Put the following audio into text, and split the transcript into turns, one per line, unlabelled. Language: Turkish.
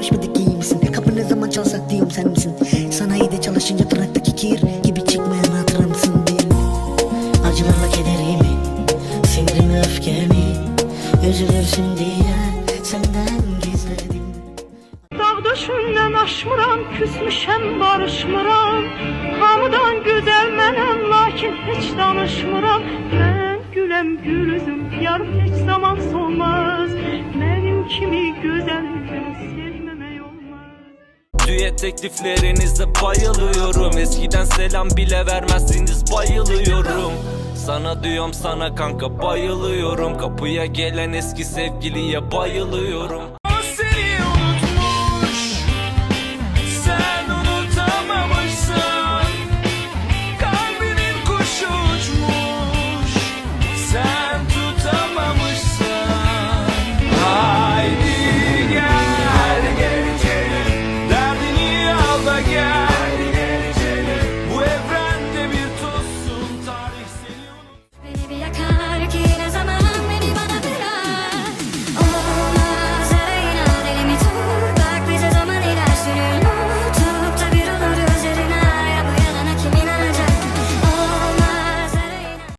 görüşmedik iyi misin? Kapı ne zaman çalsak diyorum sen misin? Sanayi çalışınca tırnaktaki kir gibi çıkmayan hatıramsın bil. Acılarla kederimi, sinirimi öfkemi, üzülürsün diye senden gizledim.
Dağ döşündən aşmıram, küsmüşəm, barışmıram Hamıdan gözəl mənəm, lakin heç danışmıram Mən güləm, gül yarım heç zaman solmaz Mənim kimi
Düet tekliflerinize bayılıyorum. Eskiden selam bile vermezsiniz bayılıyorum. Sana diyorum sana kanka bayılıyorum. Kapıya gelen eski sevgiliye bayılıyorum again.